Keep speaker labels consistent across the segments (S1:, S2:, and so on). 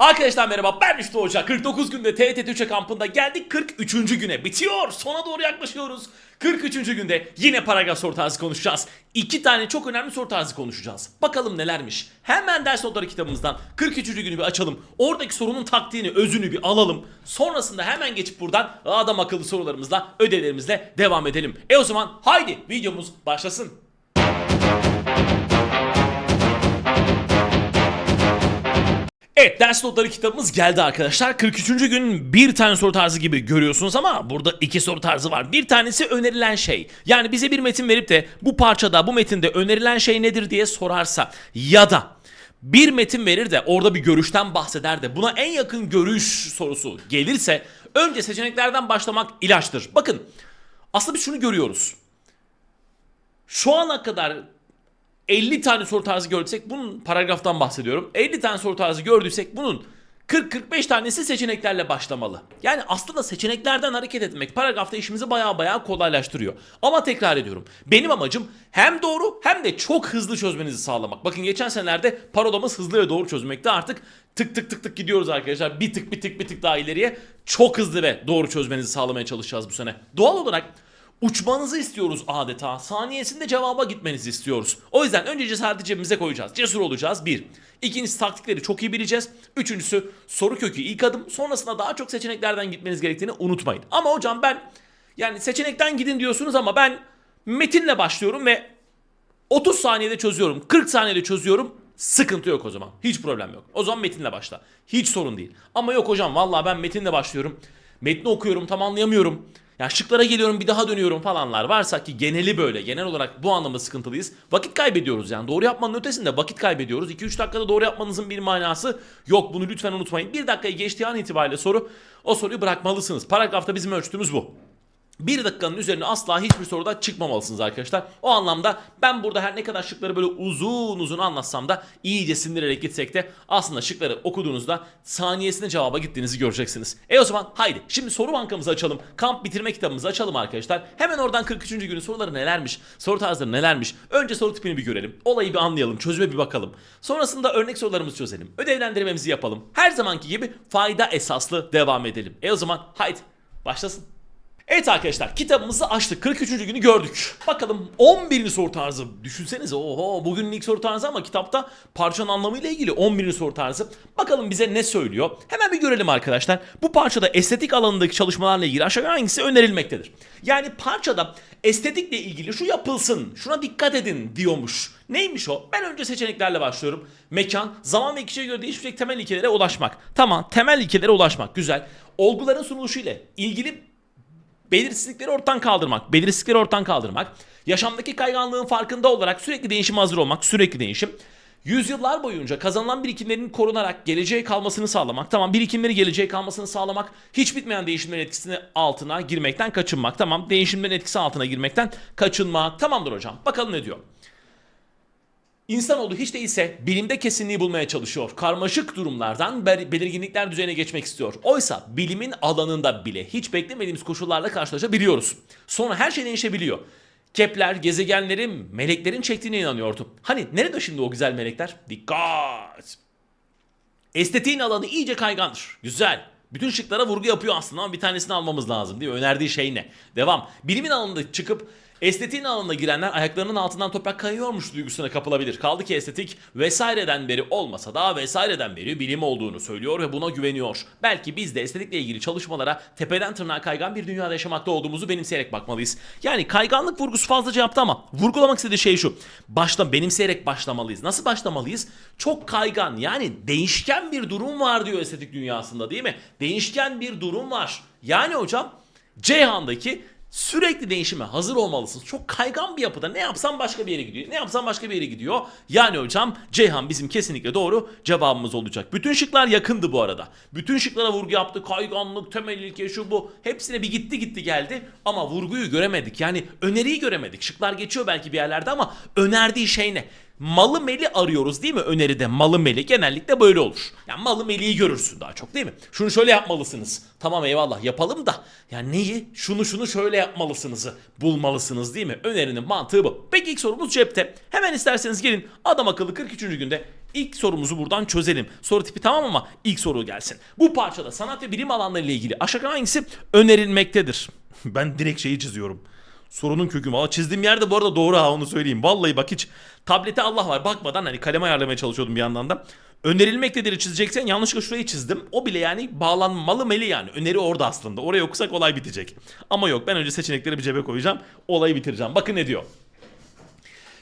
S1: Arkadaşlar merhaba ben Rüştü Hoca. 49 günde TET Türkçe kampında geldik 43. güne. Bitiyor. Sona doğru yaklaşıyoruz. 43. günde yine paragraf soru tarzı konuşacağız. İki tane çok önemli soru tarzı konuşacağız. Bakalım nelermiş. Hemen ders notları kitabımızdan 43. günü bir açalım. Oradaki sorunun taktiğini, özünü bir alalım. Sonrasında hemen geçip buradan adam akıllı sorularımızla, ödevlerimizle devam edelim. E o zaman haydi videomuz başlasın. Evet ders notları kitabımız geldi arkadaşlar. 43. gün bir tane soru tarzı gibi görüyorsunuz ama burada iki soru tarzı var. Bir tanesi önerilen şey. Yani bize bir metin verip de bu parçada bu metinde önerilen şey nedir diye sorarsa ya da bir metin verir de orada bir görüşten bahseder de buna en yakın görüş sorusu gelirse önce seçeneklerden başlamak ilaçtır. Bakın aslında biz şunu görüyoruz. Şu ana kadar 50 tane soru tarzı gördüysek bunun paragraftan bahsediyorum. 50 tane soru tarzı gördüysek bunun 40-45 tanesi seçeneklerle başlamalı. Yani aslında seçeneklerden hareket etmek paragrafta işimizi baya baya kolaylaştırıyor. Ama tekrar ediyorum. Benim amacım hem doğru hem de çok hızlı çözmenizi sağlamak. Bakın geçen senelerde parolamız hızlı ve doğru çözmekte artık tık tık tık tık gidiyoruz arkadaşlar. Bir tık bir tık bir tık daha ileriye çok hızlı ve doğru çözmenizi sağlamaya çalışacağız bu sene. Doğal olarak Uçmanızı istiyoruz adeta. Saniyesinde cevaba gitmenizi istiyoruz. O yüzden önce cesareti cebimize koyacağız. Cesur olacağız. Bir. İkincisi taktikleri çok iyi bileceğiz. Üçüncüsü soru kökü ilk adım. Sonrasında daha çok seçeneklerden gitmeniz gerektiğini unutmayın. Ama hocam ben yani seçenekten gidin diyorsunuz ama ben metinle başlıyorum ve 30 saniyede çözüyorum. 40 saniyede çözüyorum. Sıkıntı yok o zaman. Hiç problem yok. O zaman metinle başla. Hiç sorun değil. Ama yok hocam vallahi ben metinle başlıyorum. Metni okuyorum tam anlayamıyorum. Ya şıklara geliyorum bir daha dönüyorum falanlar varsa ki geneli böyle. Genel olarak bu anlamda sıkıntılıyız. Vakit kaybediyoruz yani. Doğru yapmanın ötesinde vakit kaybediyoruz. 2-3 dakikada doğru yapmanızın bir manası yok. Bunu lütfen unutmayın. Bir dakikayı geçtiği an itibariyle soru o soruyu bırakmalısınız. Paragrafta bizim ölçtüğümüz bu. Bir dakikanın üzerine asla hiçbir soruda çıkmamalısınız arkadaşlar. O anlamda ben burada her ne kadar şıkları böyle uzun uzun anlatsam da iyice sindirerek gitsek de aslında şıkları okuduğunuzda saniyesinde cevaba gittiğinizi göreceksiniz. E o zaman haydi şimdi soru bankamızı açalım. Kamp bitirme kitabımızı açalım arkadaşlar. Hemen oradan 43. günün soruları nelermiş? Soru tarzları nelermiş? Önce soru tipini bir görelim. Olayı bir anlayalım. Çözüme bir bakalım. Sonrasında örnek sorularımızı çözelim. Ödevlendirmemizi yapalım. Her zamanki gibi fayda esaslı devam edelim. E o zaman haydi başlasın. Evet arkadaşlar kitabımızı açtık. 43. günü gördük. Bakalım 11. soru tarzı. Düşünsenize oho bugünün ilk soru tarzı ama kitapta parçanın anlamıyla ilgili 11. soru tarzı. Bakalım bize ne söylüyor. Hemen bir görelim arkadaşlar. Bu parçada estetik alanındaki çalışmalarla ilgili aşağı hangisi önerilmektedir? Yani parçada estetikle ilgili şu yapılsın, şuna dikkat edin diyormuş. Neymiş o? Ben önce seçeneklerle başlıyorum. Mekan, zaman ve kişiye göre değişecek temel ilkelere ulaşmak. Tamam, temel ilkelere ulaşmak. Güzel. Olguların sunuluşu ile ilgili belirsizlikleri ortadan kaldırmak, belirsizlikleri ortadan kaldırmak, yaşamdaki kayganlığın farkında olarak sürekli değişime hazır olmak, sürekli değişim. Yüzyıllar boyunca kazanılan birikimlerin korunarak geleceğe kalmasını sağlamak. Tamam birikimleri geleceğe kalmasını sağlamak. Hiç bitmeyen değişimlerin etkisini altına girmekten kaçınmak. Tamam değişimlerin etkisi altına girmekten kaçınmak. Tamamdır hocam. Bakalım ne diyor. İnsanoğlu hiç değilse bilimde kesinliği bulmaya çalışıyor. Karmaşık durumlardan bel- belirginlikler düzeyine geçmek istiyor. Oysa bilimin alanında bile hiç beklemediğimiz koşullarla karşılaşabiliyoruz. Sonra her şey değişebiliyor. Kepler, gezegenlerin, meleklerin çektiğine inanıyordu. Hani nerede şimdi o güzel melekler? Dikkat! Estetiğin alanı iyice kaygandır. Güzel. Bütün şıklara vurgu yapıyor aslında ama bir tanesini almamız lazım değil mi? Önerdiği şey ne? Devam. Bilimin alanında çıkıp estetiğin alanına girenler ayaklarının altından toprak kayıyormuş duygusuna kapılabilir. Kaldı ki estetik vesaireden beri olmasa da vesaireden beri bilim olduğunu söylüyor ve buna güveniyor. Belki biz de estetikle ilgili çalışmalara tepeden tırnağa kaygan bir dünyada yaşamakta olduğumuzu benimseyerek bakmalıyız. Yani kayganlık vurgusu fazlaca yaptı ama vurgulamak istediği şey şu. Başta benimseyerek başlamalıyız. Nasıl başlamalıyız? Çok kaygan yani değişken bir durum var diyor estetik dünyasında değil mi? Değişken bir durum var. Yani hocam Ceyhan'daki sürekli değişime hazır olmalısınız. Çok kaygan bir yapıda ne yapsam başka bir yere gidiyor. Ne yapsam başka bir yere gidiyor. Yani hocam Ceyhan bizim kesinlikle doğru cevabımız olacak. Bütün şıklar yakındı bu arada. Bütün şıklara vurgu yaptı. Kayganlık, temel ilke şu bu. Hepsine bir gitti gitti geldi. Ama vurguyu göremedik. Yani öneriyi göremedik. Şıklar geçiyor belki bir yerlerde ama önerdiği şey ne? Malı meli arıyoruz değil mi öneride malı meli genellikle böyle olur. Yani malı meliyi görürsün daha çok değil mi? Şunu şöyle yapmalısınız. Tamam eyvallah yapalım da yani neyi? Şunu şunu şöyle yapmalısınızı bulmalısınız değil mi? Önerinin mantığı bu. Peki ilk sorumuz cepte. Hemen isterseniz gelin adam akıllı 43. günde İlk sorumuzu buradan çözelim. Soru tipi tamam ama ilk soru gelsin. Bu parçada sanat ve bilim alanları ile ilgili aşağıdan hangisi önerilmektedir? ben direkt şeyi çiziyorum. Sorunun kökü. Valla çizdiğim yerde bu arada doğru ha onu söyleyeyim. Vallahi bak hiç tablete Allah var bakmadan hani kaleme ayarlamaya çalışıyordum bir yandan da. Önerilmektedir çizeceksen yanlışlıkla şurayı çizdim. O bile yani bağlanmalı meli yani. Öneri orada aslında. Oraya okusak olay bitecek. Ama yok ben önce seçenekleri bir cebe koyacağım. Olayı bitireceğim. Bakın ne diyor.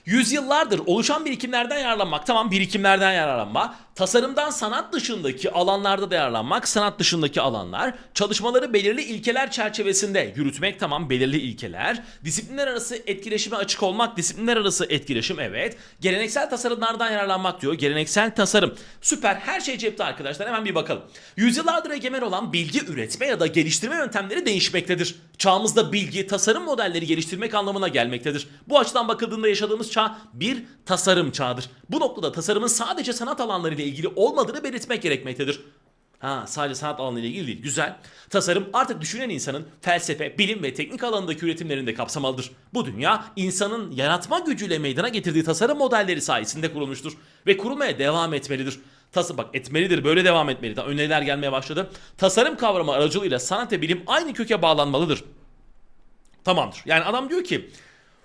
S1: Yüzyıllardır oluşan birikimlerden yararlanmak. Tamam birikimlerden yararlanma. Tasarımdan sanat dışındaki alanlarda da yararlanmak. Sanat dışındaki alanlar. Çalışmaları belirli ilkeler çerçevesinde yürütmek. Tamam belirli ilkeler. Disiplinler arası etkileşime açık olmak. Disiplinler arası etkileşim evet. Geleneksel tasarımlardan yararlanmak diyor. Geleneksel tasarım. Süper her şey cepte arkadaşlar. Hemen bir bakalım. Yüzyıllardır egemen olan bilgi üretme ya da geliştirme yöntemleri değişmektedir. Çağımızda bilgi, tasarım modelleri geliştirmek anlamına gelmektedir. Bu açıdan bakıldığında yaşadığımız çağ bir tasarım çağıdır. Bu noktada tasarımın sadece sanat alanları ile ilgili olmadığını belirtmek gerekmektedir. Ha sadece sanat alanı ile ilgili değil. Güzel. Tasarım artık düşünen insanın felsefe, bilim ve teknik alanındaki üretimlerini de kapsamalıdır. Bu dünya insanın yaratma gücüyle meydana getirdiği tasarım modelleri sayesinde kurulmuştur ve kurulmaya devam etmelidir. Tası bak etmelidir böyle devam etmeli. Daha öneriler gelmeye başladı. Tasarım kavramı aracılığıyla sanat ve bilim aynı köke bağlanmalıdır. Tamamdır. Yani adam diyor ki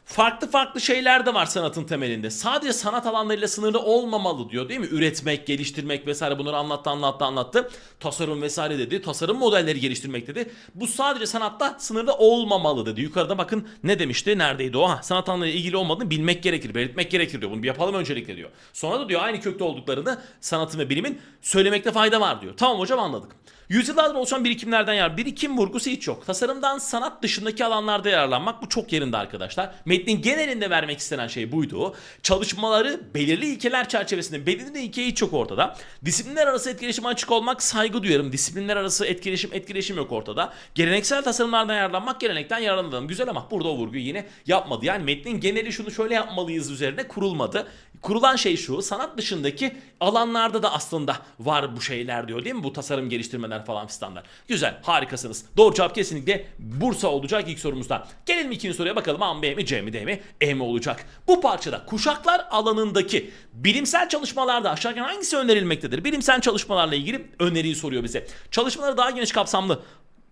S1: farklı farklı şeyler de var sanatın temelinde. Sadece sanat alanlarıyla sınırlı olmamalı diyor değil mi? Üretmek, geliştirmek vesaire bunları anlattı anlattı anlattı. Tasarım vesaire dedi. Tasarım modelleri geliştirmek dedi. Bu sadece sanatta sınırlı olmamalı dedi. Yukarıda bakın ne demişti? Neredeydi o? Ha, sanat alanlarıyla ilgili olmadığını bilmek gerekir, belirtmek gerekir diyor. Bunu bir yapalım öncelikle diyor. Sonra da diyor aynı kökte olduklarını sanatın ve bilimin söylemekte fayda var diyor. Tamam hocam anladık. Yüzyıllardır oluşan birikimlerden yer. Birikim vurgusu hiç yok. Tasarımdan sanat dışındaki alanlarda yararlanmak bu çok yerinde arkadaşlar. Metnin genelinde vermek istenen şey buydu. Çalışmaları belirli ilkeler çerçevesinde belirli ilke hiç yok ortada. Disiplinler arası etkileşime açık olmak saygı duyarım. Disiplinler arası etkileşim etkileşim yok ortada. Geleneksel tasarımlardan yararlanmak gelenekten yararlanalım. Güzel ama burada o vurguyu yine yapmadı. Yani metnin geneli şunu şöyle yapmalıyız üzerine kurulmadı. Kurulan şey şu sanat dışındaki alanlarda da aslında var bu şeyler diyor değil mi? Bu tasarım geliştirmeler falan fistanlar. Güzel harikasınız. Doğru cevap kesinlikle Bursa olacak ilk sorumuzda. Gelelim ikinci soruya bakalım A mı B mi C mi D mi E mi olacak? Bu parçada kuşaklar alanındaki bilimsel çalışmalarda aşağıdan hangisi önerilmektedir? Bilimsel çalışmalarla ilgili öneriyi soruyor bize. Çalışmaları daha geniş kapsamlı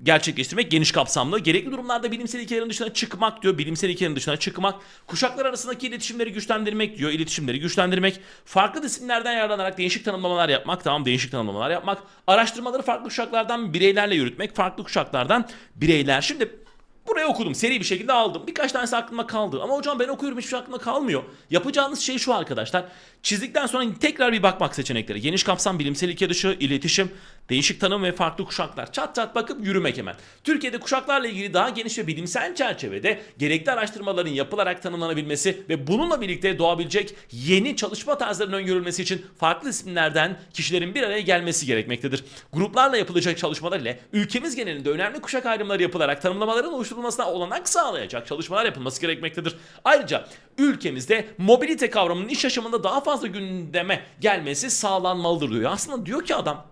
S1: gerçekleştirmek geniş kapsamlı. Gerekli durumlarda bilimsel ilkelerin dışına çıkmak diyor. Bilimsel ilkelerin dışına çıkmak. Kuşaklar arasındaki iletişimleri güçlendirmek diyor. İletişimleri güçlendirmek. Farklı disiplinlerden yararlanarak değişik tanımlamalar yapmak. Tamam değişik tanımlamalar yapmak. Araştırmaları farklı kuşaklardan bireylerle yürütmek. Farklı kuşaklardan bireyler. Şimdi Buraya okudum. Seri bir şekilde aldım. Birkaç tanesi aklımda kaldı. Ama hocam ben okuyorum hiçbir şey aklımda kalmıyor. Yapacağınız şey şu arkadaşlar. Çizdikten sonra tekrar bir bakmak seçenekleri. Geniş kapsam, bilimsel ilke dışı, iletişim, değişik tanım ve farklı kuşaklar. Çat çat bakıp yürümek hemen. Türkiye'de kuşaklarla ilgili daha geniş ve bilimsel çerçevede gerekli araştırmaların yapılarak tanımlanabilmesi ve bununla birlikte doğabilecek yeni çalışma tarzlarının öngörülmesi için farklı isimlerden kişilerin bir araya gelmesi gerekmektedir. Gruplarla yapılacak çalışmalar ile ülkemiz genelinde önemli kuşak ayrımları yapılarak tanımlamaların oluşturulmasına olanak sağlayacak çalışmalar yapılması gerekmektedir. Ayrıca ülkemizde mobilite kavramının iş yaşamında daha fazla gündeme gelmesi sağlanmalıdır diyor. Aslında diyor ki adam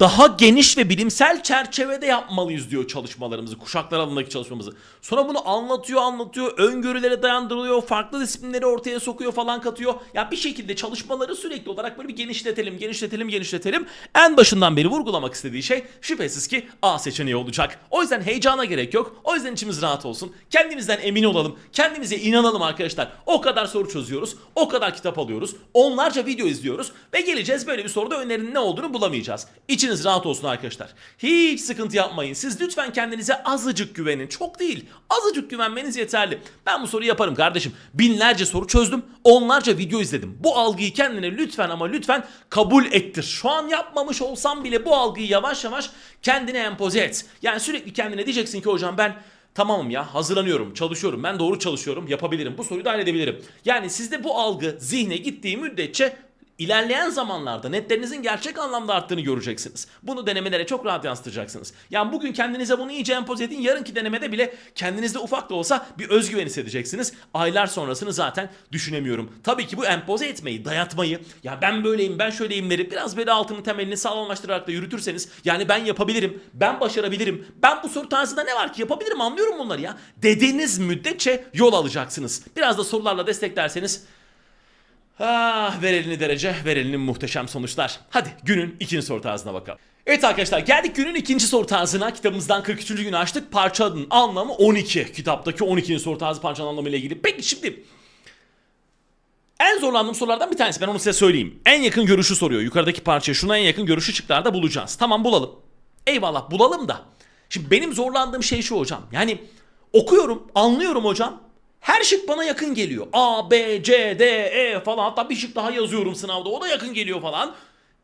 S1: daha geniş ve bilimsel çerçevede yapmalıyız diyor çalışmalarımızı, kuşaklar alanındaki çalışmamızı. Sonra bunu anlatıyor, anlatıyor, öngörülere dayandırılıyor, farklı disiplinleri ortaya sokuyor falan katıyor. Ya bir şekilde çalışmaları sürekli olarak böyle bir genişletelim, genişletelim, genişletelim. En başından beri vurgulamak istediği şey şüphesiz ki A seçeneği olacak. O yüzden heyecana gerek yok. O yüzden içimiz rahat olsun. Kendimizden emin olalım. Kendimize inanalım arkadaşlar. O kadar soru çözüyoruz. O kadar kitap alıyoruz. Onlarca video izliyoruz. Ve geleceğiz böyle bir soruda önerinin ne olduğunu bulamayacağız. İçiniz rahat olsun arkadaşlar. Hiç sıkıntı yapmayın. Siz lütfen kendinize azıcık güvenin. Çok değil. Azıcık güvenmeniz yeterli. Ben bu soruyu yaparım kardeşim. Binlerce soru çözdüm. Onlarca video izledim. Bu algıyı kendine lütfen ama lütfen kabul ettir. Şu an yapmamış olsam bile bu algıyı yavaş yavaş kendine empoze et. Yani sürekli kendine diyeceksin ki hocam ben Tamamım ya hazırlanıyorum, çalışıyorum, ben doğru çalışıyorum, yapabilirim, bu soruyu da halledebilirim. Yani sizde bu algı zihne gittiği müddetçe İlerleyen zamanlarda netlerinizin gerçek anlamda arttığını göreceksiniz. Bunu denemelere çok rahat yansıtacaksınız. Yani bugün kendinize bunu iyice empoze edin. Yarınki denemede bile kendinizde ufak da olsa bir özgüven hissedeceksiniz. Aylar sonrasını zaten düşünemiyorum. Tabii ki bu empoze etmeyi, dayatmayı, ya ben böyleyim, ben şöyleyimleri biraz böyle altının temelini sağlamlaştırarak da yürütürseniz yani ben yapabilirim, ben başarabilirim, ben bu soru tarzında ne var ki yapabilirim anlıyorum bunları ya. Dediğiniz müddetçe yol alacaksınız. Biraz da sorularla desteklerseniz Ah ver elini derece, ver elini muhteşem sonuçlar. Hadi günün ikinci soru tarzına bakalım. Evet arkadaşlar geldik günün ikinci soru tarzına. Kitabımızdan 43. günü açtık. Parçanın anlamı 12. Kitaptaki 12. soru tarzı parçanın anlamıyla ilgili. Peki şimdi en zorlandığım sorulardan bir tanesi. Ben onu size söyleyeyim. En yakın görüşü soruyor. Yukarıdaki parçaya şuna en yakın görüşü şıklarda bulacağız. Tamam bulalım. Eyvallah bulalım da. Şimdi benim zorlandığım şey şu hocam. Yani okuyorum, anlıyorum hocam. Her şık bana yakın geliyor. A, B, C, D, E falan. Hatta bir şık daha yazıyorum sınavda. O da yakın geliyor falan.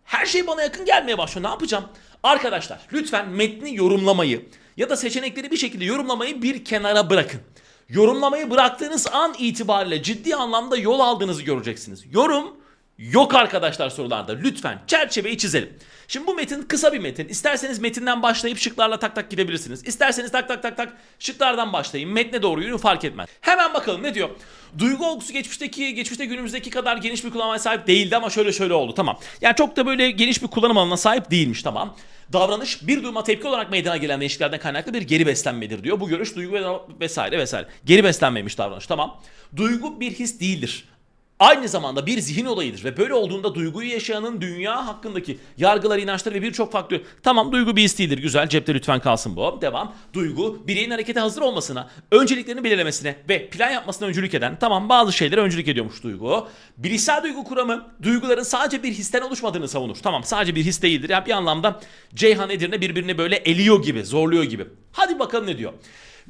S1: Her şey bana yakın gelmeye başlıyor. Ne yapacağım? Arkadaşlar lütfen metni yorumlamayı ya da seçenekleri bir şekilde yorumlamayı bir kenara bırakın. Yorumlamayı bıraktığınız an itibariyle ciddi anlamda yol aldığınızı göreceksiniz. Yorum yok arkadaşlar sorularda. Lütfen çerçeveyi çizelim. Şimdi bu metin kısa bir metin. İsterseniz metinden başlayıp şıklarla tak tak gidebilirsiniz. İsterseniz tak tak tak tak şıklardan başlayın. Metne doğru yürüyün fark etmez. Hemen bakalım ne diyor? Duygu olgusu geçmişteki, geçmişte günümüzdeki kadar geniş bir kullanıma sahip değildi ama şöyle şöyle oldu tamam. Yani çok da böyle geniş bir kullanım alanına sahip değilmiş tamam. Davranış bir duruma tepki olarak meydana gelen değişikliklerden kaynaklı bir geri beslenmedir diyor. Bu görüş duygu ve vesaire vesaire. Geri beslenmemiş davranış tamam. Duygu bir his değildir aynı zamanda bir zihin olayıdır ve böyle olduğunda duyguyu yaşayanın dünya hakkındaki yargılar, inançları ve birçok faktör. Tamam duygu bir his değildir. Güzel cepte lütfen kalsın bu. Devam. Duygu bireyin harekete hazır olmasına, önceliklerini belirlemesine ve plan yapmasına öncülük eden tamam bazı şeylere öncülük ediyormuş duygu. Bilişsel duygu kuramı duyguların sadece bir histen oluşmadığını savunur. Tamam sadece bir his değildir. Yani bir anlamda Ceyhan Edirne birbirini böyle eliyor gibi, zorluyor gibi. Hadi bakalım ne diyor.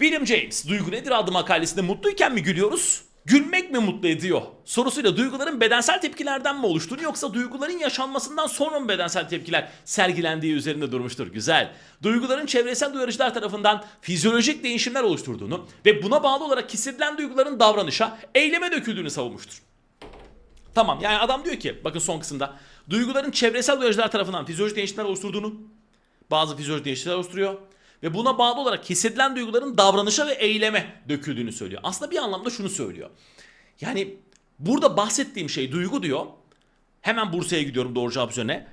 S1: William James, Duygu Nedir adlı makalesinde mutluyken mi gülüyoruz? Gülmek mi mutlu ediyor? Sorusuyla duyguların bedensel tepkilerden mi oluştuğunu yoksa duyguların yaşanmasından sonra mı bedensel tepkiler sergilendiği üzerinde durmuştur. Güzel. Duyguların çevresel uyarıcılar tarafından fizyolojik değişimler oluşturduğunu ve buna bağlı olarak hissedilen duyguların davranışa, eyleme döküldüğünü savunmuştur. Tamam yani adam diyor ki bakın son kısımda duyguların çevresel uyarıcılar tarafından fizyolojik değişimler oluşturduğunu bazı fizyolojik değişimler oluşturuyor ve buna bağlı olarak hissedilen duyguların davranışa ve eyleme döküldüğünü söylüyor. Aslında bir anlamda şunu söylüyor. Yani burada bahsettiğim şey duygu diyor. Hemen Bursa'ya gidiyorum doğru cevap üzerine.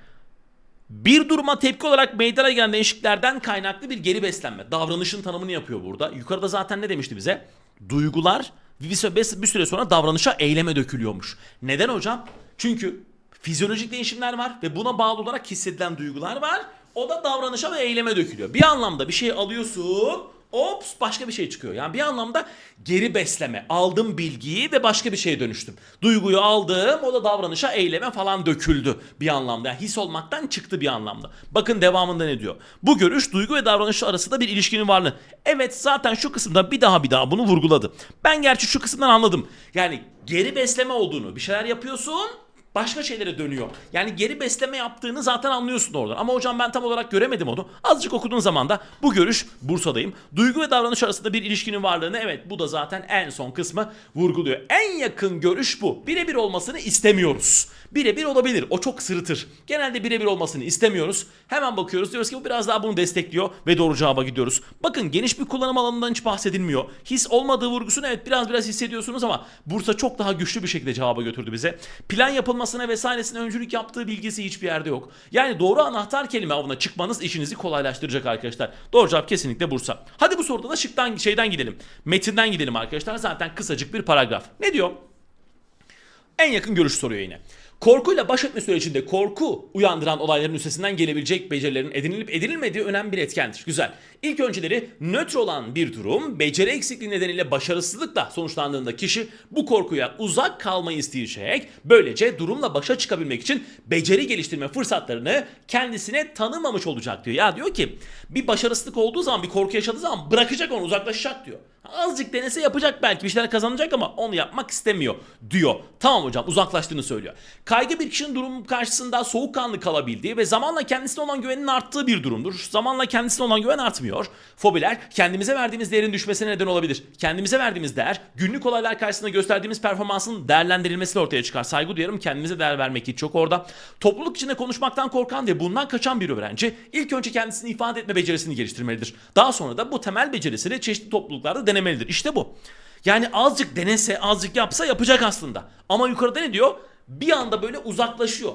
S1: Bir duruma tepki olarak meydana gelen değişikliklerden kaynaklı bir geri beslenme. Davranışın tanımını yapıyor burada. Yukarıda zaten ne demişti bize? Duygular bir süre, sonra davranışa eyleme dökülüyormuş. Neden hocam? Çünkü fizyolojik değişimler var ve buna bağlı olarak hissedilen duygular var. O da davranışa ve eyleme dökülüyor. Bir anlamda bir şey alıyorsun, ops başka bir şey çıkıyor. Yani bir anlamda geri besleme. Aldım bilgiyi ve başka bir şeye dönüştüm. Duyguyu aldım, o da davranışa, eyleme falan döküldü bir anlamda. Yani his olmaktan çıktı bir anlamda. Bakın devamında ne diyor? Bu görüş duygu ve davranış arasında bir ilişkinin varlığı. Evet zaten şu kısımda bir daha bir daha bunu vurguladı. Ben gerçi şu kısımdan anladım. Yani geri besleme olduğunu, bir şeyler yapıyorsun, başka şeylere dönüyor. Yani geri besleme yaptığını zaten anlıyorsun oradan. Ama hocam ben tam olarak göremedim onu. Azıcık okuduğun zaman da bu görüş Bursa'dayım. Duygu ve davranış arasında bir ilişkinin varlığını evet bu da zaten en son kısmı vurguluyor. En yakın görüş bu. Birebir olmasını istemiyoruz. Birebir olabilir. O çok sırıtır. Genelde birebir olmasını istemiyoruz. Hemen bakıyoruz. Diyoruz ki bu biraz daha bunu destekliyor ve doğru cevaba gidiyoruz. Bakın geniş bir kullanım alanından hiç bahsedilmiyor. His olmadığı vurgusunu evet biraz biraz hissediyorsunuz ama Bursa çok daha güçlü bir şekilde cevaba götürdü bize. Plan yapılmasına vesairesine öncülük yaptığı bilgisi hiçbir yerde yok. Yani doğru anahtar kelime avına çıkmanız işinizi kolaylaştıracak arkadaşlar. Doğru cevap kesinlikle Bursa. Hadi bu soruda da şıktan şeyden gidelim. Metinden gidelim arkadaşlar. Zaten kısacık bir paragraf. Ne diyor? En yakın görüş soruyor yine. Korkuyla baş etme sürecinde korku uyandıran olayların üstesinden gelebilecek becerilerin edinilip edinilmediği önemli bir etkendir. Güzel. İlk önceleri nötr olan bir durum beceri eksikliği nedeniyle başarısızlıkla sonuçlandığında kişi bu korkuya uzak kalmayı isteyecek. Böylece durumla başa çıkabilmek için beceri geliştirme fırsatlarını kendisine tanımamış olacak diyor. Ya diyor ki bir başarısızlık olduğu zaman bir korku yaşadığı zaman bırakacak onu uzaklaşacak diyor. Azıcık denese yapacak belki bir şeyler kazanacak ama onu yapmak istemiyor diyor. Tamam hocam uzaklaştığını söylüyor. Kaygı bir kişinin durum karşısında soğukkanlı kalabildiği ve zamanla kendisine olan güvenin arttığı bir durumdur. Zamanla kendisine olan güven artmıyor. Fobiler kendimize verdiğimiz değerin düşmesine neden olabilir. Kendimize verdiğimiz değer günlük olaylar karşısında gösterdiğimiz performansın değerlendirilmesiyle ortaya çıkar. Saygı duyarım kendimize değer vermek hiç çok orada. Topluluk içinde konuşmaktan korkan ve bundan kaçan bir öğrenci ilk önce kendisini ifade etme becerisini geliştirmelidir. Daha sonra da bu temel becerisini çeşitli topluluklarda denemelidir. İşte bu. Yani azıcık denese, azıcık yapsa yapacak aslında. Ama yukarıda ne diyor? Bir anda böyle uzaklaşıyor.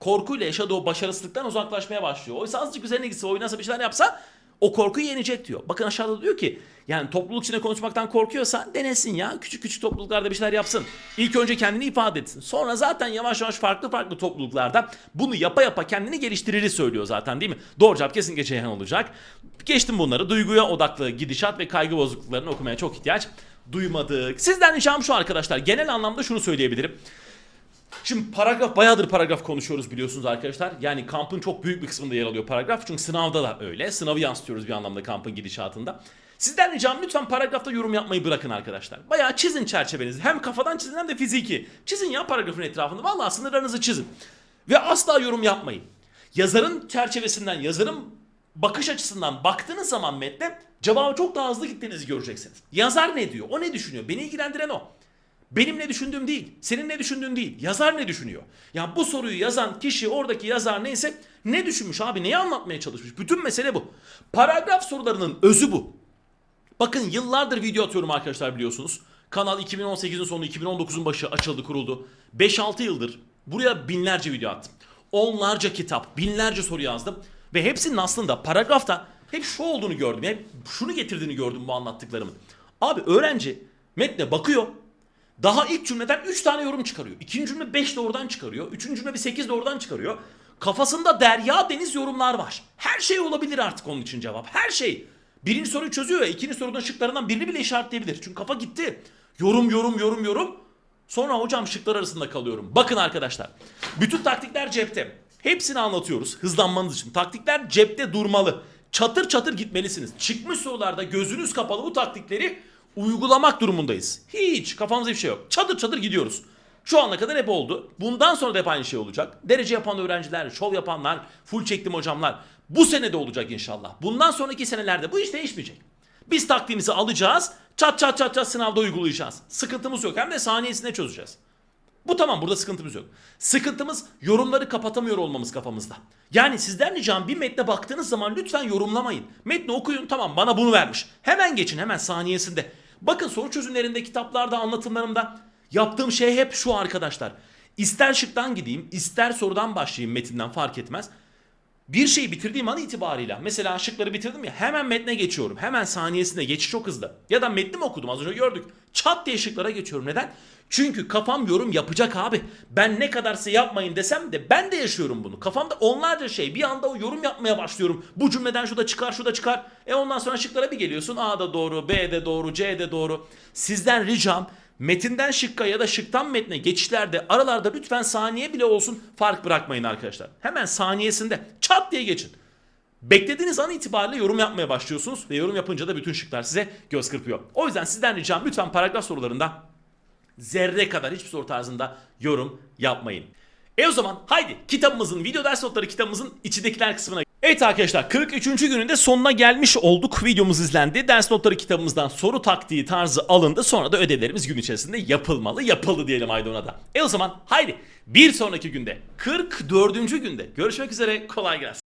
S1: Korkuyla yaşadığı o başarısızlıktan uzaklaşmaya başlıyor. Oysa azıcık üzerine gitse, oynasa bir şeyler yapsa O korkuyu yenecek diyor. Bakın aşağıda diyor ki yani topluluk içinde konuşmaktan korkuyorsa denesin ya. Küçük küçük topluluklarda bir şeyler yapsın. İlk önce kendini ifade etsin. Sonra zaten yavaş yavaş farklı farklı topluluklarda bunu yapa yapa kendini geliştiriri söylüyor zaten değil mi? Doğru cevap kesinlikle Ceyhan olacak. Geçtim bunları. Duyguya odaklı gidişat ve kaygı bozukluklarını okumaya çok ihtiyaç duymadık. Sizden ricam şu arkadaşlar. Genel anlamda şunu söyleyebilirim. Şimdi paragraf bayağıdır paragraf konuşuyoruz biliyorsunuz arkadaşlar. Yani kampın çok büyük bir kısmında yer alıyor paragraf. Çünkü sınavda da öyle. Sınavı yansıtıyoruz bir anlamda kampın gidişatında. Sizden ricam lütfen paragrafta yorum yapmayı bırakın arkadaşlar. Bayağı çizin çerçevenizi. Hem kafadan çizin hem de fiziki. Çizin ya paragrafın etrafını. Vallahi sınırlarınızı çizin. Ve asla yorum yapmayın. Yazarın çerçevesinden, yazarın bakış açısından baktığınız zaman metne cevabı çok daha hızlı gittiğinizi göreceksiniz. Yazar ne diyor? O ne düşünüyor? Beni ilgilendiren o. Benim ne düşündüğüm değil, senin ne düşündüğün değil. Yazar ne düşünüyor? Ya bu soruyu yazan kişi, oradaki yazar neyse ne düşünmüş abi, neyi anlatmaya çalışmış? Bütün mesele bu. Paragraf sorularının özü bu. Bakın yıllardır video atıyorum arkadaşlar biliyorsunuz. Kanal 2018'in sonu 2019'un başı açıldı kuruldu. 5-6 yıldır buraya binlerce video attım. Onlarca kitap, binlerce soru yazdım. Ve hepsinin aslında paragrafta hep şu olduğunu gördüm. Hep şunu getirdiğini gördüm bu anlattıklarımın. Abi öğrenci metne bakıyor. Daha ilk cümleden 3 tane yorum çıkarıyor. İkinci cümle 5 de oradan çıkarıyor. Üçüncü cümle bir 8 de oradan çıkarıyor. Kafasında derya deniz yorumlar var. Her şey olabilir artık onun için cevap. Her şey. Birinci soruyu çözüyor ya. ikinci sorunun şıklarından birini bile işaretleyebilir. Çünkü kafa gitti. Yorum yorum yorum yorum. Sonra hocam şıklar arasında kalıyorum. Bakın arkadaşlar. Bütün taktikler cepte. Hepsini anlatıyoruz hızlanmanız için. Taktikler cepte durmalı. Çatır çatır gitmelisiniz. Çıkmış sorularda gözünüz kapalı bu taktikleri uygulamak durumundayız. Hiç kafamızda bir şey yok. Çadır çadır gidiyoruz. Şu ana kadar hep oldu. Bundan sonra da hep aynı şey olacak. Derece yapan öğrenciler, şov yapanlar, full çektim hocamlar. Bu sene de olacak inşallah. Bundan sonraki senelerde bu iş değişmeyecek. Biz taktiğimizi alacağız. Çat çat çat çat sınavda uygulayacağız. Sıkıntımız yok. Hem de saniyesinde çözeceğiz. Bu tamam burada sıkıntımız yok. Sıkıntımız yorumları kapatamıyor olmamız kafamızda. Yani sizden ricam bir metne baktığınız zaman lütfen yorumlamayın. Metni okuyun tamam bana bunu vermiş. Hemen geçin hemen saniyesinde. Bakın soru çözümlerinde, kitaplarda, anlatımlarımda yaptığım şey hep şu arkadaşlar. İster şıktan gideyim, ister sorudan başlayayım metinden fark etmez. Bir şeyi bitirdiğim an itibarıyla mesela şıkları bitirdim ya hemen metne geçiyorum. Hemen saniyesinde geçiş çok hızlı. Ya da metni mi okudum az önce gördük. Çat diye şıklara geçiyorum. Neden? Çünkü kafam yorum yapacak abi. Ben ne kadarsa yapmayın desem de ben de yaşıyorum bunu. Kafamda onlarca şey. Bir anda o yorum yapmaya başlıyorum. Bu cümleden şu da çıkar şu da çıkar. E ondan sonra şıklara bir geliyorsun. A da doğru, B de doğru, C de doğru. Sizden ricam Metinden şıkka ya da şıktan metne geçişlerde aralarda lütfen saniye bile olsun fark bırakmayın arkadaşlar. Hemen saniyesinde çat diye geçin. Beklediğiniz an itibariyle yorum yapmaya başlıyorsunuz ve yorum yapınca da bütün şıklar size göz kırpıyor. O yüzden sizden ricam lütfen paragraf sorularında zerre kadar hiçbir soru tarzında yorum yapmayın. E o zaman haydi kitabımızın video ders notları kitabımızın içindekiler kısmına Evet arkadaşlar 43. gününde sonuna gelmiş olduk. Videomuz izlendi. Ders notları kitabımızdan soru taktiği tarzı alındı. Sonra da ödevlerimiz gün içerisinde yapılmalı. Yapıldı diyelim haydi ona da. E o zaman haydi bir sonraki günde 44. günde görüşmek üzere kolay gelsin.